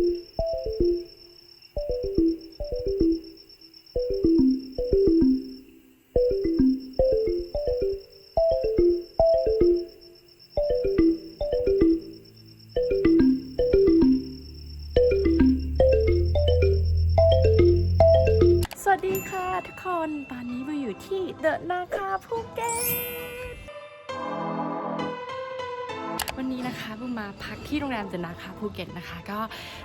สวัสดีค่ะทุกคนตอนนี้วิวอยู่ที่เดอะนาคาภูเก็ต วันนี้นะคะวิวมาพักที่โรงแรมเดอะนาคาภูเก็ตนะคะ ก็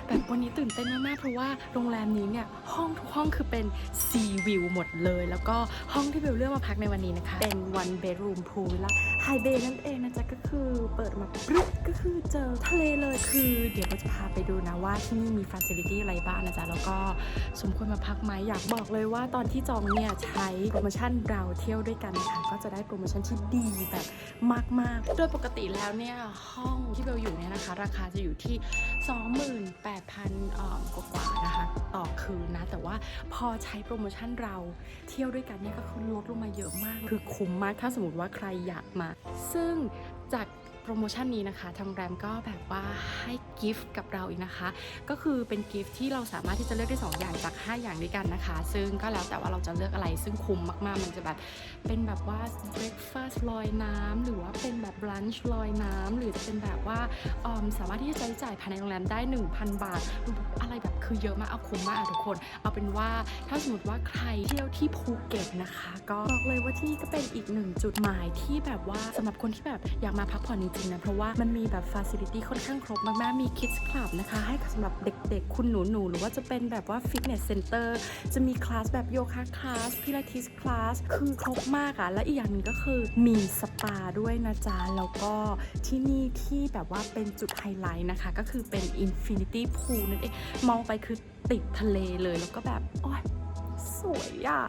แบบวันนี้ตื่นเต้นมากๆเพราะว่าโรงแรมนี้เนี่ยห้องทุกห้องคือเป็นซีวิวหมดเลย แล้วก็ห้องที่วิวเลือกมาพักในวันนี้นะคะ เป็น one bedroom pool และ high bay นั่นเองนะจ๊ะก็คือเปิดมาปึ๊บก็คือเจอทะเลเลยคือเดี๋ยวก็จะพาไปดูนะว่าที่นี่มีฟ a c i l i t y อะไรบ้างนะจ๊ะแล้วก็สมควรมาพักไหมอยากบอกเลยว่าตอนที่จองเนี่ยใช้โปรโมชั่นเราเที่ยวด้วยกันนะคะก็จะได้โปรโมชั่นที่ดีแบบมากๆโดยปกติแล้วเนี่ยห้องที่เบลอยู่เนี่ยนะคะ ราคาจะอยู่ที่ 28,000เอ่อกว่านะคะต่อคืนนะ แต่ว่าพอใช้โปรโมชั่นเราเที่ยวด้วยกันเนี่ยก็คือลดลงมาเยอะมาก คือคุ้มมากถ้าสมมติว่าใครอยากมาซึ่งจาก โปรโมชั่นนี้นะคะ ทางแรมก็แบบว่าให้กิฟต์กับเราอีกนะคะ ก็คือเป็นกิฟต์ที่เราสามารถที่จะเลือกได้ 2 อย่างจาก 5 อย่างด้วยกันนะคะ ซึ่งก็แล้วแต่ว่าเราจะเลือกอะไรซึ่งคุ้มมากๆ มันจะแบบเป็นแบบว่า breakfast ลอยน้ำหรือว่าเป็นแบบ brunch ลอยน้ำหรือจะเป็นแบบว่าออมสามารถที่จะใช้จ่ายภายในโรงแรมได้ 1,000 บาทอะไรแบบคือเยอะมากเอาคุ้มมากทุกคน เอาเป็นว่าถ้าสมมติว่าใครเที่ยวที่ภูเก็ตนะคะ ก็บอกเลยว่าที่นี่ก็เป็นอีกหนึ่งจุดหมายที่แบบว่าสำหรับคนที่แบบอยากมาพักผ่อนจริงๆนะ เพราะว่ามันมีแบบฟ a ซิลิตี้ค่อนข้างครบมากๆ มี Kids Club นะคะ ให้สำหรับเด็กๆ คุณหนูๆ หรือว่าจะเป็นแบบว่าฟิตเนสเซ็นเตอร์จะมีคลาสแบบโยคะคลาสพิลาทิสคลาสคือครบมากอะและอีกอย่างหนึ่งก็คือมีสปาด้วยนะจ๊ะ แล้วก็ที่นี่ที่แบบว่าเป็นจุดไฮไลท์นะคะ ก็คือเป็น Infinity Pool นั่นเองมองไปคือติดทะเลเลยแล้วก็แบบ โอ้ยสวยอะ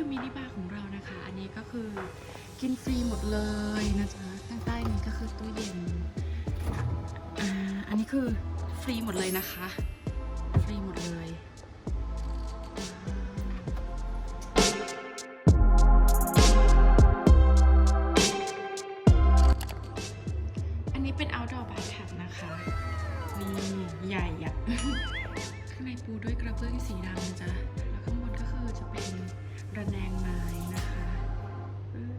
คือมินิบาร์ของเรานะคะ อันนี้ก็คือกินฟรีหมดเลยนะจ๊ะข้างใต้นี้ก็คือตู้เย็นอ่าอันนี้คือฟรีหมดเลยนะคะ ฟรีหมดเลยอันนี้เป็น outdoor bath นะคะนี่ใหญ่อะข้างในปูด้วยกระเบื้องสีดำนะจ๊ะ ระแนงไม้นะคะ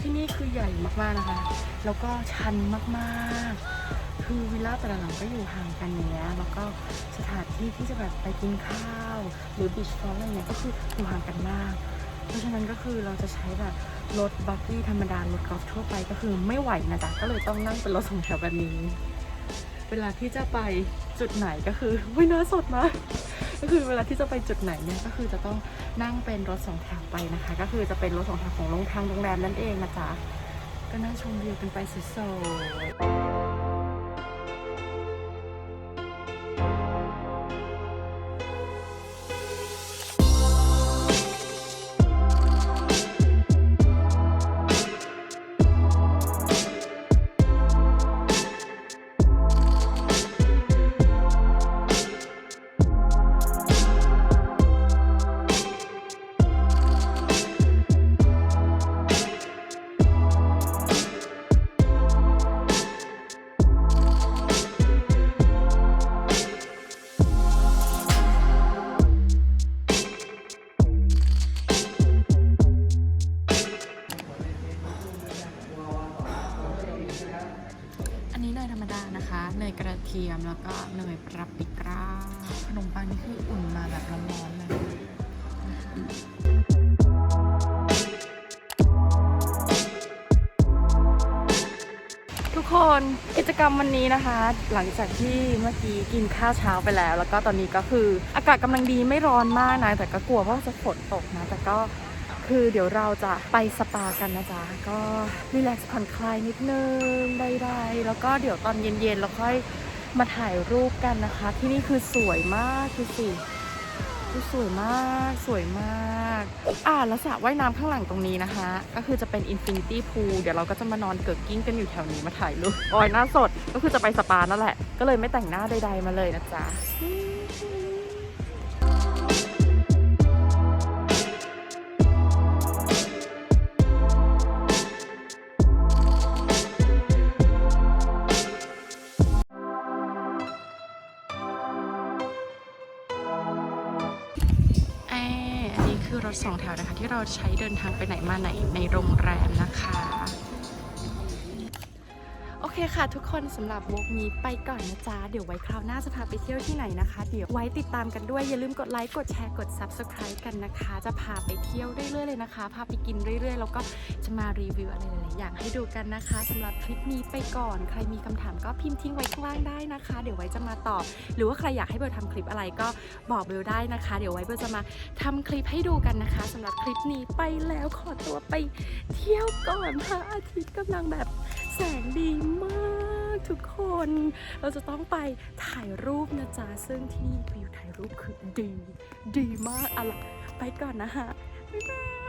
ที่นี่คือใหญ่มากๆนะคะ แล้วก็ชันมากๆ คือวิลล่าแต่ละหลังก็อยู่ห่างกันอย่างเงี้ยแล้วก็สถานที่ที่จะแบบไปกินข้าว หรือบีชฟรอนอะไรเงี้ยก็คืออยู่ห่างกันมาก เพราะฉะนั้นก็คือเราจะใช้แบบรถบักกี้ธรรมดารถกอล์ฟทั่วไปก็คือไม่ไหวนะจ๊ะก็เลยต้องนั่งเป็นรถสองแถวแบบนี้ เวลาที่จะไปจุดไหนก็คือวิน่าสดมากก็คือเวลาที่จะไปจุดไหนเนี่ยก็คือจะต้องนั่งเป็นรถสองแถวไปนะคะ ก็คือจะเป็นรถสองแถวของโรงทางโรงแรมนั่นเองนะจ๊ะก็นั่งชมวิวกันไปสวย ทียมแล้วก็เนยปรับปิกราขนมปังนี่คืออุ่นมาแบบร้อนๆเลยทุกคนกิจกรรมวันนี้นะคะ หลังจากที่เมื่อกี้กินข้าวเช้าไปแล้ว แล้วก็ตอนนี้ก็คืออากาศกำลังดีไม่ร้อนมากนะ แต่ก็กลัวว่าจะฝนตกนะ แต่ก็คือเดี๋ยวเราจะไปสปากันนะจ๊ะ ก็รีแลกซ์ผ่อนคลายนิดนึงได้ๆแล้วก็เดี๋ยวตอนเย็นๆเราค่อย มาถ่ายรูปกันนะคะ ที่นี่คือสวยมากดูสิดูสวยมาก สวยมาก อ่าแล้วสระว่ายน้ำข้างหลังตรงนี้นะคะ ก็คือจะเป็นอินฟินิตี้พูลเดี๋ยวเราก็จะมานอนเกิดกิ้งกันอยู่แถวนี้มาถ่ายรูปออยหน้าสดก็คือจะไปสปานั่นแหละ ก็เลยไม่แต่งหน้าใดๆมาเลยนะจ๊ะ สองแถวนะคะ ที่เราใช้เดินทางไปไหนมาไหนในโรงแร ค่ะทุกคนสำหรับวกนี้ไปก่อนนะจ๊ะ เดี๋ยวไว้คราวหน้าจะพาไปเที่ยวที่ไหนนะคะ เดี๋ยวไว้ติดตามกันด้วย อย่าลืมกดไลค์ กดแชร์ กด Subscribe กันนะคะ จะพาไปเที่ยวเรื่อยๆเลยนะคะ พาไปกินเรื่อยๆ แล้วก็จะมารีวิวอะไรหลายๆอย่างให้ดูกันนะคะสำหรับคลิปนี้ไปก่อน ใครมีคำถามก็พิมพ์ทิ้งไว้ข้างล่างได้นะคะ เดี๋ยวไว้จะมาตอบ หรือว่าใครอยากให้เบลทำคลิปอะไรก็บอกเบลได้นะคะ เดี๋ยวไว้เบลจะมาทำคลิปให้ดูกันนะคะสำหรับคลิปนี้ไปแล้วขอตัวไปเที่ยวก่อนพระอาทิตย์กำลังแบบแสงดีมาก ทุกคน เราจะต้องไปถ่ายรูปนะจ๊ะ ซึ่งที่นี่วิวถ่ายรูปคือดี ดีมากอะล่ะไปก่อนนะฮะบ๊ายบาย